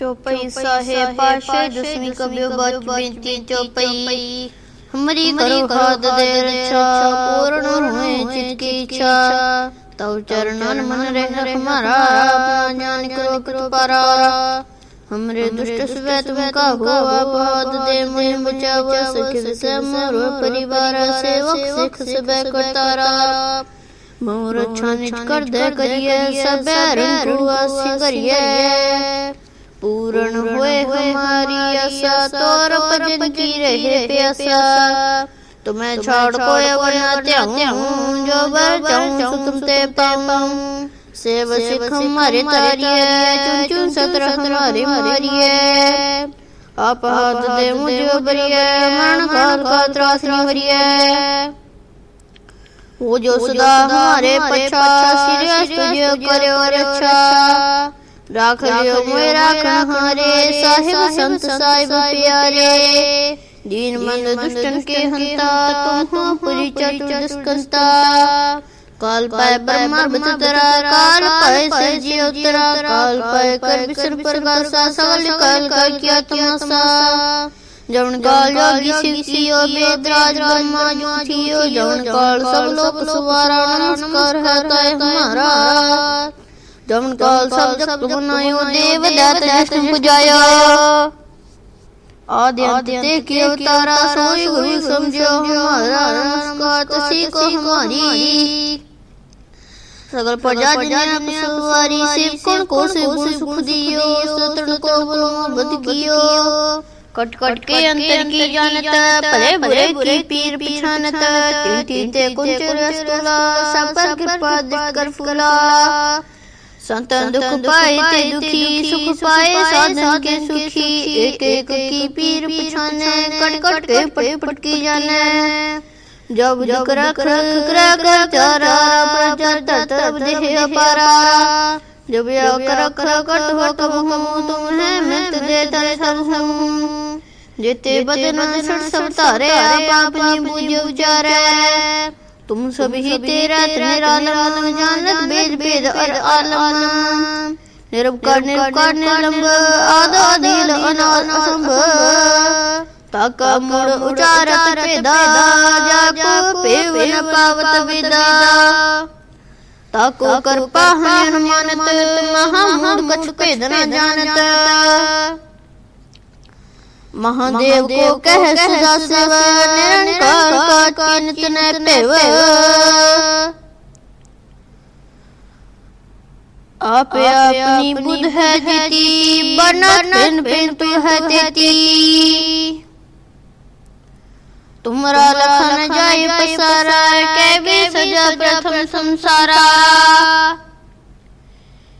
ਚੌਪਈ ਸਾਹਿਬ ਪਾਸ਼ੇ ਦਸਵੀਂ ਕਬਿਓ ਬਾਤ ਬੇਨਤੀ ਚੌਪਈ ਹਮਰੀ ਕਰੋ ਹਾਦ ਦੇ ਰਛਾ ਪੂਰਨ ਹੋਏ ਚਿਤ ਕੀ ਇੱਛਾ ਤਉ ਚਰਨਨ ਮਨ ਰਹਿ ਹਮਾਰਾ ਆਪਣਾ ਜਾਨ ਕਰੋ ਕਿਰਪਾਰਾ हमरे दुष्ट स्वे तुम का हो आपद दे मुझे बचाव सखिल से मोर परिवार सेवक सिख सबे करतारा मोर छानित कर दे करिए सबे ऋण आसी करिए पूर्ण होए हमारी आशा तोर भजन की रहे प्यासा तुम्हें छोड़ कोई वरना त्याऊं जो बर चाहूँ सो तुम ते पाऊँ सेव सिख हमारे तारिए चुन चुन सत्र हमारे मारिए आप हाथ दे मुझे बरिए मरण काल का त्रास निवरिए वो जो सदा हमारे पछा सिरियस तुझे करे और अच्छा राख लियो मोए राख हमारे साहिब संत साहिब प्यारे। दीन मंद दुष्टन के हंता तुम हो पुरी चतुर दुष्कंता। काल पाए ब्रह्मा बतरा काल पाए सजी उतरा। काल पाए कर बिसर प्रकाशा सकल काल का किया तमाशा। जवन काल योगी शिव थियो वेदराज ब्रह्मा जो थियो जवन काल सब लोक सुवारा नमस्कार है ताय हमारा। जवन काल सब जगत बनायो देव दात जस्ट पुजायो आदि ते की अवतारा सोई गुरु समझो। हमारा नमस्कार तसी को हमारी। सगल प्रजा जन सवारी शिव कौन को से भूल सुख दियो? सतन को बोलो मोहब्बत कियो। कट कट के अंतर की जानत भले बुरे की पीर पिछानत टिंटी ते कुंच रस्तुला सब पर कृपा दृष्ट कर फूला। संतन दुख पाए ते दुखी सुख पाए साधन के सुखी एक एक की पीर पिछाने कट कट के पट पट की जाने जब जग रख रख रख चारा प्रजा तब देह पारा जब यक रख रखट हो है मित दे तर सब जेते बदन सब तारे आप अपनी बुझ उचारे तुम सब ही तेरा निरालम जानत बेद बेद अर आलम। निरवकार निरवकार निलंब आद आदिल अनाद असंभ ताका मुड़ उचारत पेदा जाको पेव न पावत विदा। ताको करपा हन मानत महामूड कछ पेद न जानत। महादेव को कह सदा शिव, निरंकार का चिंत न पेव आप अपनी बुध है जीती बनत बिन बिन तू है तेती। तुमरा लखन जाय पसारा के भी सजा प्रथम संसारा।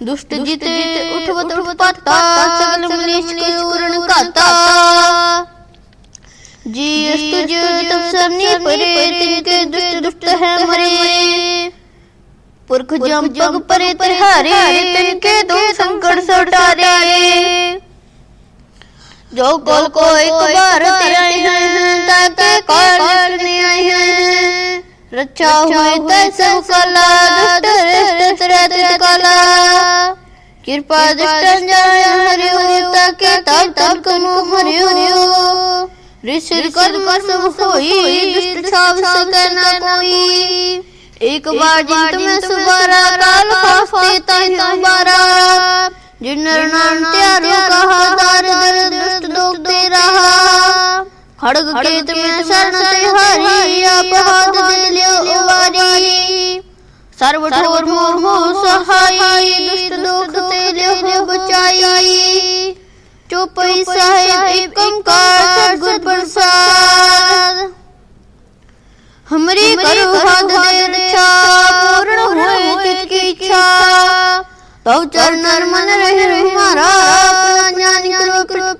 दुष्ट जित उठवत उठपाता सकल के काता। जी तब सबने परे तिनके दुष्ट दुष्ट है मरे। पुरख जम पग परे तिहारे तिनके दो संकट सटारे। जो कल को एक बार आए हैं ताके काल करने आए हैं। रक्षा हुई तैसे कला दुष्ट रहत कला। कृपा हरियो ताके तब तब कनु हरियो ऋषि कदम सब होई दुष्ट छाव सके न कोई। एक बार जिन तुम्हें सुबारा काल खास्ते ताहि उबारा जिन्नर नाम त्यारो कहा दार दर दुष्ट दोगते रहा। खड़ग के तुम्हें शरण तिहारी आप हाथ दे लियो उबारी। सर्व ठोर मोर हो सहाई दुष्ट दोगते लियो बचाई। चौपई साहेब एक ओंकार सदगुर प्रसाद हमरी करो हाथ दे रक्षा पूर्ण होए तितकी इच्छा तव चरण मन रहे हमारा ज्ञान करो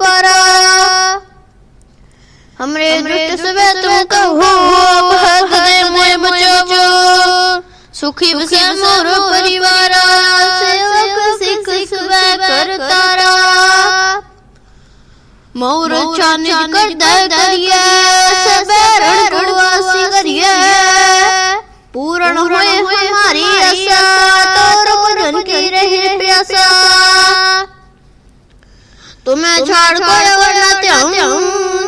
कृपारा कहो भक्त दे मोय बचावो सुखी बसे मोर परिवार सेवक सिख सुबह कर तारा मोर चानिज कर दे करिए सबे रण कुवासी करिए पूर्ण होए हमारी आशा तोर बदन की रहे प्यासा। तुम्हें छाड़ कर वरना त्याऊं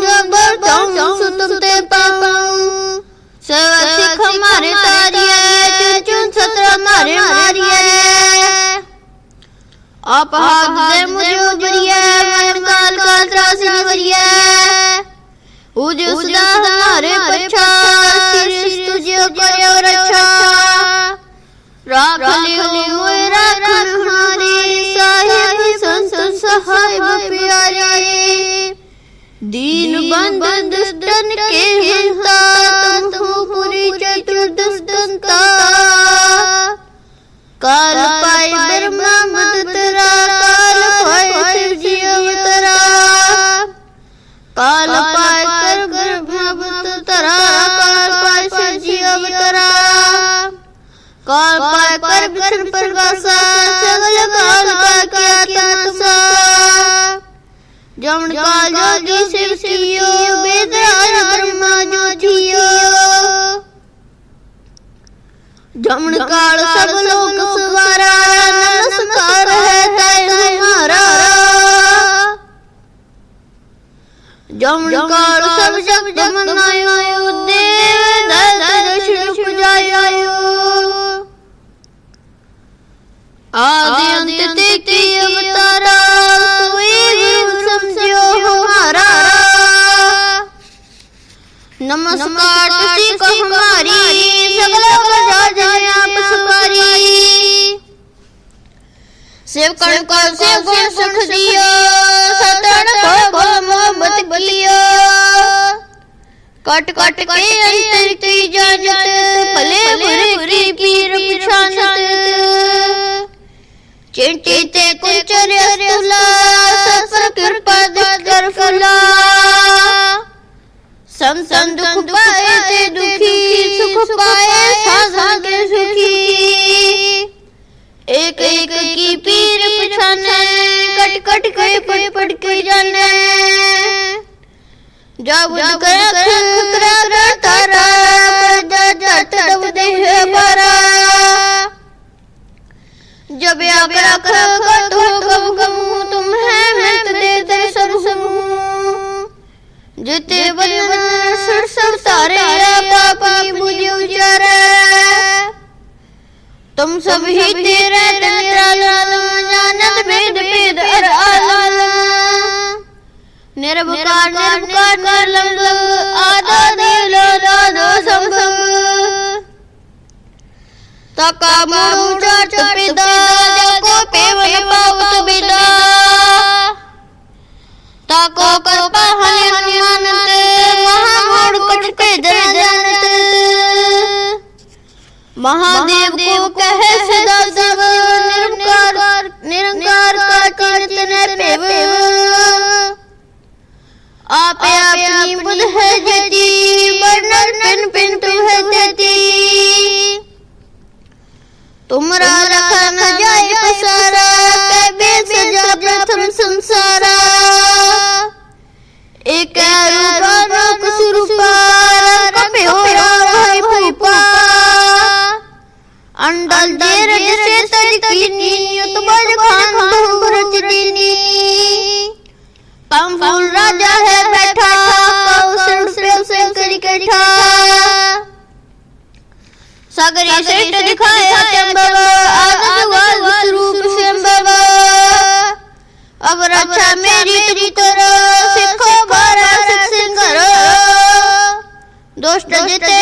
जब जाऊँ सो तुम ते पाऊँ सेवक सिख हमारे तारिए चुन चुन सत्र मारे मारिए आप हाथ दे मुझे उबरिए मन काल का त्रासी निवरिए उज उसदा हमारे पछा सिर तुझे करे और अच्छा राख लियो ओए दीन बंद दुष्टन के हंता तुम हो पुरी चतुर्दुष्टंता काल पाई ब्रह्मा मद तरा काल पाई शिव जी अवतरा काल पाई कर ब्रह्मा तरा काल पाई शिव जी अवतरा काल पाय कर विष्णु प्रकाशा जमन काल जोगी शिव सियो वेदराज ब्रह्मा जो थियो जमन काल सब लोक सवारा नमस्कार है तय हमारा जमन काल सब जग जमन आयो देव दर्शन पुजायो नमस्कार तुझी को हमारी सगल प्रजा जय आप सुपारी सेव कण को से गुण सुख दियो सतन को गुण मोहब्बत बलियो कट कट के अंतर की जानत भले बुरे की पीर पिछानत। चिंतिते कुचर तुला सत्सर कृपा कर फुला। दुख पाए ते दुखी सुख पाए साधन के सुखी। एक एक की पीर पिछाने कट कट के पट पट के जाने। जब कर कर तारा जट दब देह पारा जब आगरा कर तो कब कम जिते बन सुर सब तारे पापी मुझे उजारा। तुम सब ही तेरे निराला जानत भेद भेद अर आला निर्भकार निर्भकार निर्लंब आदो दिलो दादो संभव तका मुचाट पिदा को पेवन पावत बिदा। ताको महादेव को कहे सदा सब निरंकार निरंकार का चिंतन पेव। आप अपनी बुद्ध है जति वर्णन पिन पिन तू है जति तुमरा रखा पंफूल राजा है बैठा कौशल प्रेम से करी सागरी श्रेष्ठ दिखाया चंबव आदत वाल रूप अब रक्षा मेरी तेरी तरह सिखो बारा सिख करो। दोस्त जिते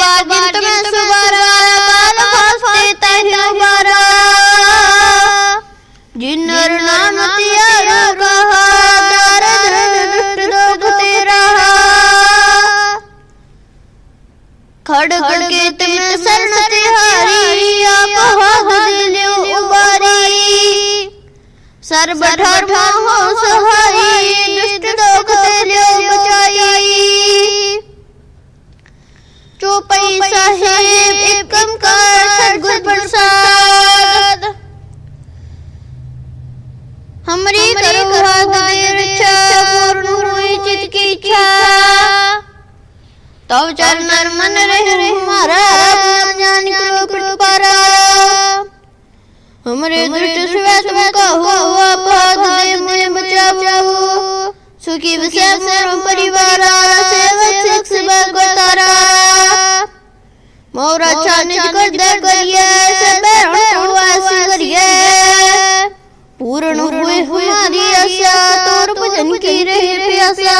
बार दिन काल फास्ते तहि उबारा जिन्नर दर्द खड़ग के तुम्हें शरण तिहारी आप हाथ दिलो उबारी। सर्व धर्म चौपाई साहेब एकम कार सदगुर प्रसाद। हमरी करो दे रक्षा पूर्ण हुई चित की इच्छा। तब चरण मन रहे हमारा जान करो कृपारा हमरे दुष्ट श्वेत का हुआ पाद दे मुझे बचाओ। सुखी विषय परिवार सेवक सेवक तारा मोरा छानिज कर दे करिए सब हुआ करिए। पूर्ण हुए हमारी आशा तोर भजन की रहे प्यासा।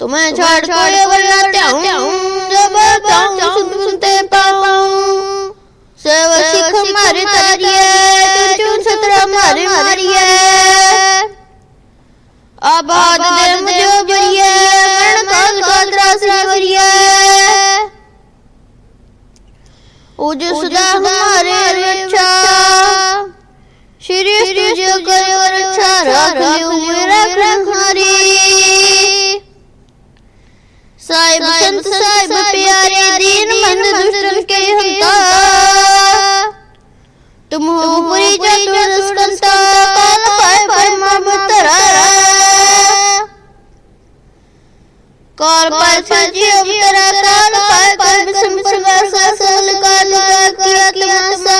तुम्हें छोड़ कोई बनाते हूँ जब बताऊँ सुन सुनते पाऊँ। सेव सिख मारे तारिये चुन सतरा मारे मारिये आबाद दे मुझे बरिये मरण काल काल त्रासरी बरिये उज सदा हमारे रक्षा। श्री तुझे करो रक्षा रख लियो मेरा हमारी। साहिब संत साहिब प्यारे दीन बंद दुष्टन के हंता। तुम हो पुरी चतुर स्कंता काल पाए सजी अवतरा काल पाए कर्म संप्रगा सासल काल का किया तमाशा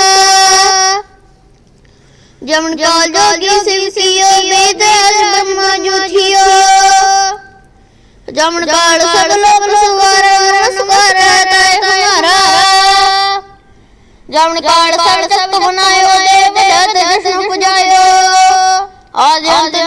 जमन काल जोगी शिव कियो वेद ब्रह्मा जो थियो जमन काल सब लोग सुवार सुवार ताय हमारा जमन काल सब तक बनायो देव जगत विष्णु पुजायो आज अंत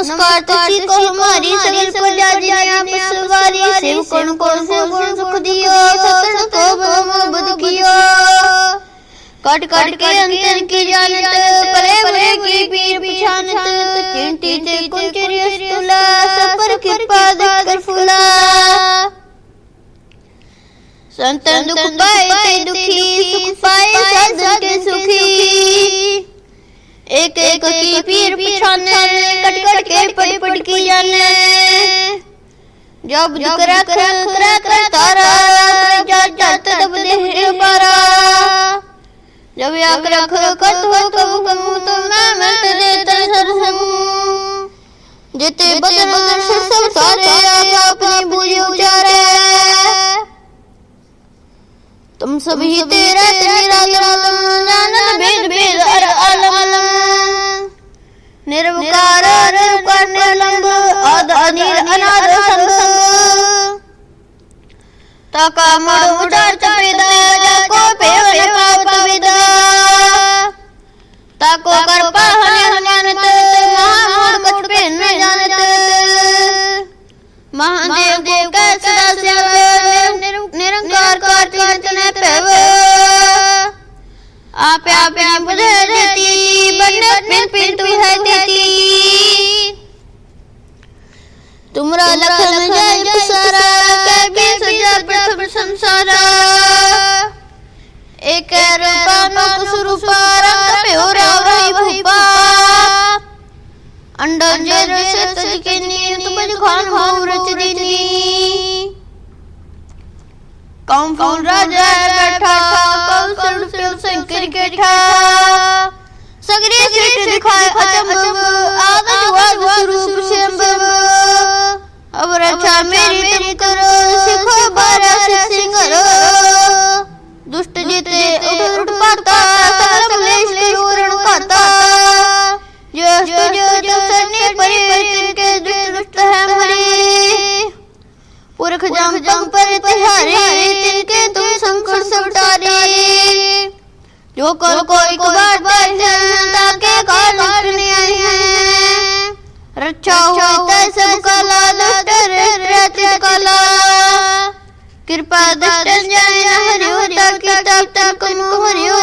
नमस्कार तुझी को हमारी सगल प्रजा जिन्हें आप सवारी शिव कौन कौन से गुण सुख दियो सतन को मोहब्बत कियो कट कट के अंतर की जानत पले पले की पीर पिछानत चिंटी ते कुंचरी तुला सपर कृपा देकर फुला संतन दुख पाए ते दुखी सुख पाए साधन के सुखी एक एक की पीर पिछाने कट कट के पट पट की जाने। जब दुख रख रख रख तारा जा जात तब देह पारा। जब याक रख कत हो कबू कबू तो मैं मैं तेरे तरसर हूँ। जिते बदन से सब सारे आप अपनी भूल उचारे तुम सभी तेरा तेरा जानत भेद भेद अर अलम निर्विकार निर्विकार निर्लंब अनिर अनाद संग। ताका मड़ उडार चपेदा जाको पेवन पावत विदा। ताको कर पाहने हमानत महामूड कछ पे न जानत। महादेव देव का सदा सेव निरंकार का चिंतन पेव आप आप देती पिन पिन तू है देती। तुमरा लखन जय सारा कभी सजा प्रथम संसारा। एक रूपा नो कुसरूपा रंग पे हो रावई भूपा। अंडन जर से तुझ के नींद तुझ खान हो रच दीनी कौन कौन राजा बैठा? कौन सर पे शंकर के ठा सगरे सीट दिखाए अचंब आदज वाद स्वरूप शंभव अब रक्षा मेरी तुम करो सिखो बारा से सिंगरो दुष्ट जीते उठ उठ पाता सकल मलेश पूर्ण पाता। जो जो जो सरने परिवर्तन के दुष्ट दुष्ट है पुरख जाम तुम पर तिहारे तिनके तुम संकट सब टारे जो कल को एक बाटे हैं ताके काल आए। हैं रक्षा होता सब कला कृपा दुष्ट जाए न हरियो ताकि तब तक कमो हरियो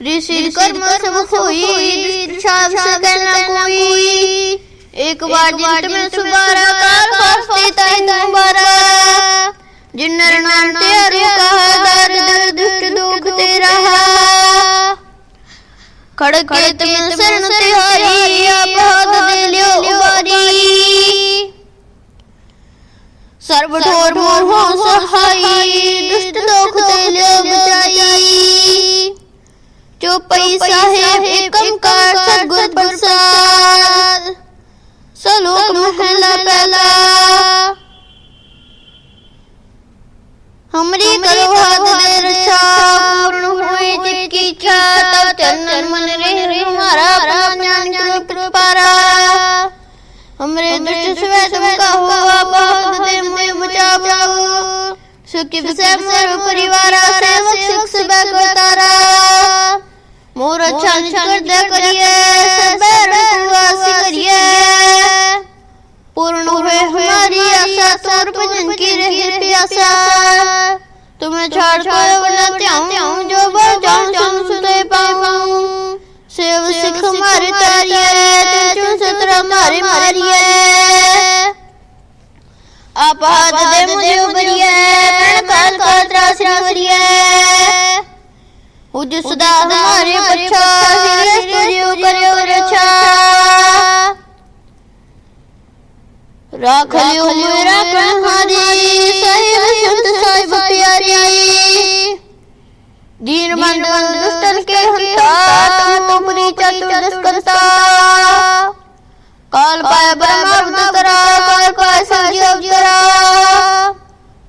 ऋषि कर्म सब होई दुष्ट से कहना कोई। एक बार जिंत में सुबारा काल फस्ती तय मुबारा जिन्नर नाम तेरु कहा दर दर दुख तेरा। खड़क के तुम शरण तिहारी आप हाथ दे लियो उबारी। सर्व ढोर मोर हो सहाई दुष्ट दुख दे लियो बचाई। जो पैसा है एकम कार सदगुर प्रसाद सलोक महला पहला हमरी करो हाथ दे रक्षा पूर्ण हुए जिसकी तब चंदन मन रे हमारा प्राण कृपारा हमरे दुष्ट स्वे तुम कहो आप हाथ दे मुझे बचाओ। सुखी विषय मोर परिवार सेवक सुख सब करतारा मोर अच्छा कर दे करिए सब वासी करिए। पूर्ण हुए हमारी आशा तोर भजन की रहे प्यासा। तुम्हें छाड़ कर बनाते हूँ जो बढ़ जाऊँ सुन सुनते पाऊँ। सेव सिख हमारे तारिए तिरचुन सतरा हमारे मारिए। आप हाथ दे मुझे उबरिए प्रण काल का त्रास निवरिए। उज सदा हमारे पक्षा सिरियस करियो रक्षा राख लियो मेरा प्रहारी साहिब संत साहिब प्यारी दीन बंधु दुष्टन के हंता तुम तो पुरी चतुर्दश करता काल पाय ब्रह्म करा काल पाय संजीव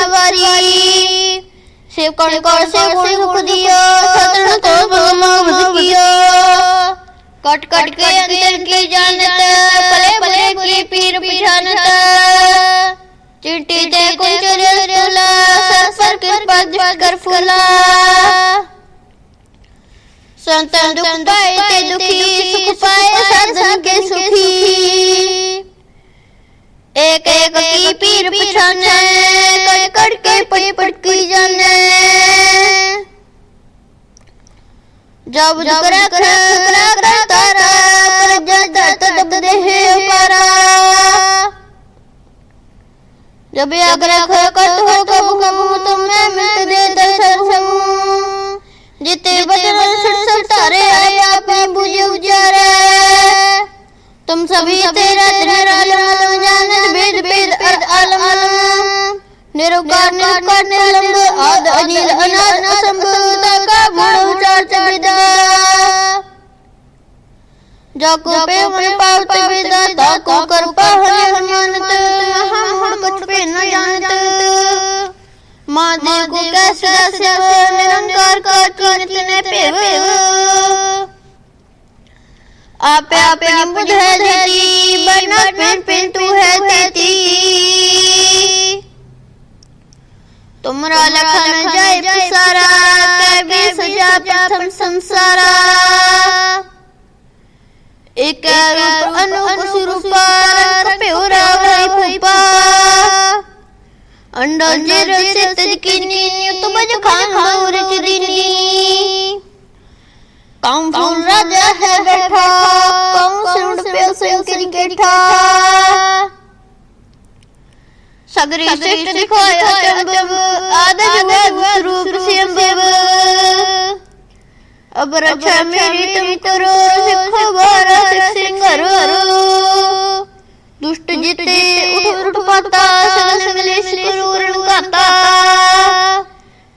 जिन्हें शिव कण कण से गुण सुख दियो सतन तो भगवान कियो। कट कट के अंतर की जानत पले पले की पीर पिछानत चिट्ठी दे कुंचर तुला सर पर कृपा कर फूला। संतन दुख पाए ते दुखी सुख पाए साधन के सुखी। एक एक की पीर पिछाने, कट कट के की जाने। जब जब रख रख रख तारा पर देह पारा जब आग्रह करत हो कबू कबू तुम मैं मिलत दे दर्शन समूह। तारे आए, आप में बुझे उजारे। तुम सभी तेरा निरालम जानत भेद भेद अर्ध आलम निरुकार निरुकार निलंब। आद अनिल अनाद असंभवता का मूल उचार चबिदा जाको पे मन पावत बिदा ताको कर पाहने हनुमानत हम हम कुछ पे न जानत। माँ को कैसे निरंकार का कीनत ने पेव आपे अपनी बुध है देती बना पिन पिन तू है देती तुमरा लखन जाय पसारा के सजा प्रथम संसारा। एक रूप अनूप स्वरूपा कपेरा भई फूपा। अंडा जिर सित किनी तुम जो खान दूर चिदिनी कौन फूल राजा है बैठा कौन सुन पे सिंह क्रिकेटा सगरी श्रेष्ठ दिखाया चंबब आद जुग रूप सिंबब अब रक्षा मेरी तुम करो सिखो बारा सिंगरो दुष्ट जिते उठ उठ पाता सगल मिले क्रूरण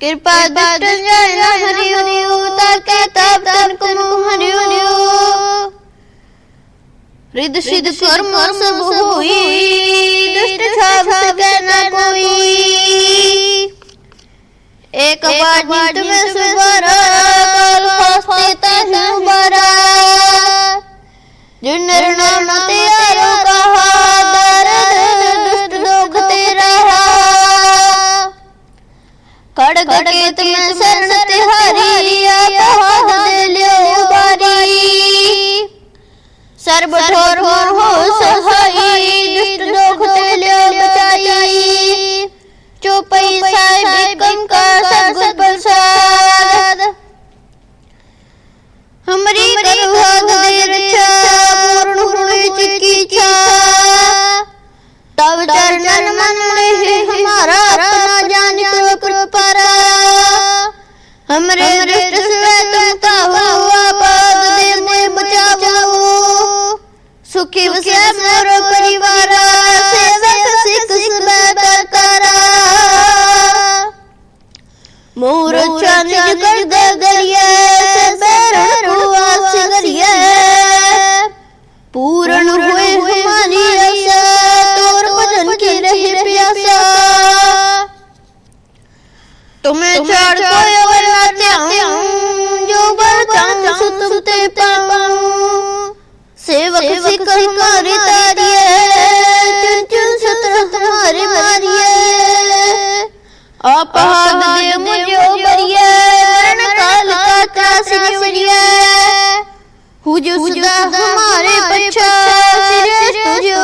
कृपा दुष्ट जय न हरियो ताके ताप तन को हरियो रिद सिद्ध कर्म सब हुई दुष्ट न कोई। एक बार जित में सुबारा काल फास्ते तहु बारा। जिन नाम तेरो कहा खड़ग के तुम शरण तिहारी। सो तुम ते पाऊँ सेवक सिख हमारी तारिये चुन चुन सत्र हमारी मारिये आप हाथ दे मुझे बरिया मरण काल का त्रास निवरिया हुजू सदा हमारे पच्छा सिरे तुझो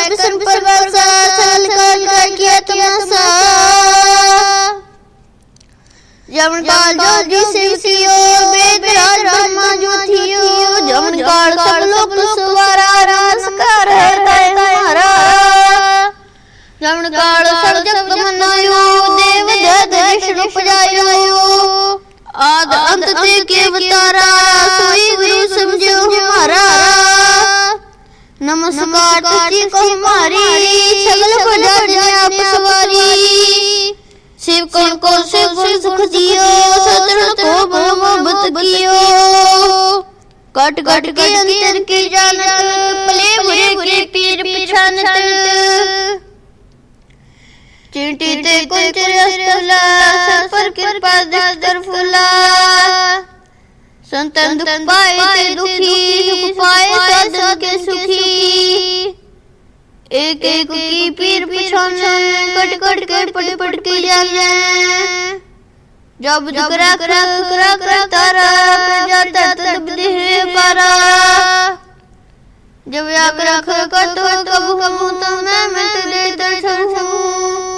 पाए कर विष्णु परवासा चल काल का किया तमाशा जमन काल जो जिसे कियो वेद राज ब्रह्मा जो थियो जमन काल सब लोग सुवारा नमस्कार है ताय हमारा जमन काल सब जग मनायो देव नमस्कार तुझी को हमारी सगल प्रजा जने आप सवारी शिव कौन को शिव शिव सुख दियो सत्र को मोहब्बत कियो। कट कट के अंतर की जानत पले बुरे के पीर पिछानत। चिंटी ते कुंच रस्तला सर पर कृपा दस्तर फुला। संतन दुख पाए ते दुखी सुख पाए साधन के सुखी। एक एक की पीर पिछाने कट कट के पट पट के जाने। जब जब करा करा करा करा तारा जाता तब देह पारा जब याक रख कर तो कबू कबू तो मैं मैं तुझे दर्शन हूँ।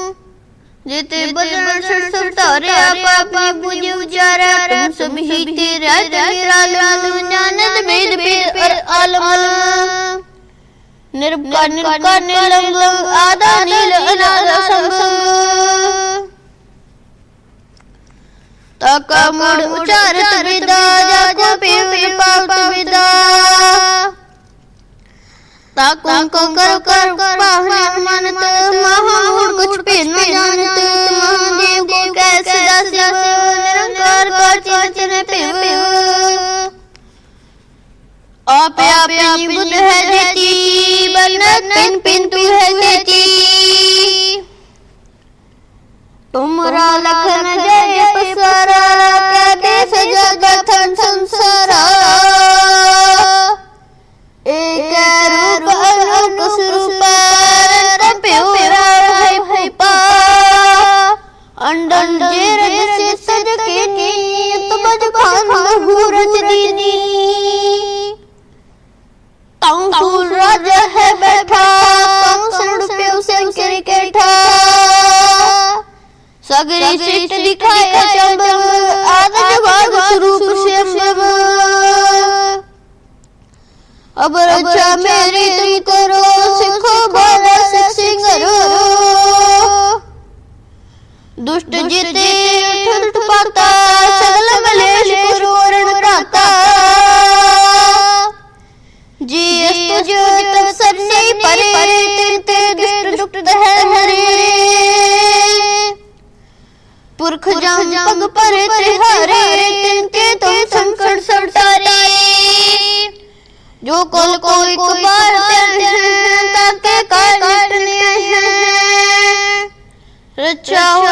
जेते बदन सर सर तारे आप अपनी बुझ उजारा तुम सब ही तेरा तेरा लालू जानत वेद वेद और आलम। निर्भर निर्भर निलंग आदा नील अनाद संग। तक मुड़ उचारत विदा जाको पेव पावत विदा। ताकुम को कर कर पाहने मानत महामूढ़ कुछ पे न महादेव को कैसे निरंकार चिंतन आपे आपे है बनत पिन पिन तू है तुमरा लखन जय संसारा। एक रूप स्वरूप अंडन जे से सज के नीत बज खान मुहूर्त दीनी कंसुल राज है बैठा कंसुल पे उसे क्रिकेटा सगरी सिट दिखाए जब आद जवाब स्वरूप शंभव अब रक्षा मेरी दुष्ट जीते उठ उठ पाता प्राता जी अस्तु परे दुष्ट दुष्ट है हरे। पुरख जम पग पर त्रिहारे तिनके तुम संकट सटारे। जो कोल को एक बार हैं ताके काटने हैं। तय सब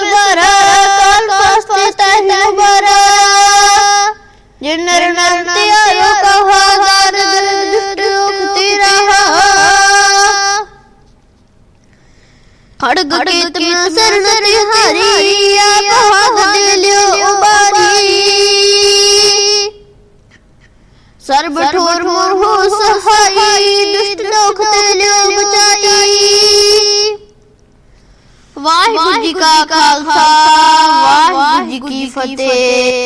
खड़ग केत में शरण तिहारी उबारी। सर्व ठोर मोर हो सहाई दुष्ट लोक बचाई। वाहिगुरु जी का खालसा वाहिगुरु जी की फतेह।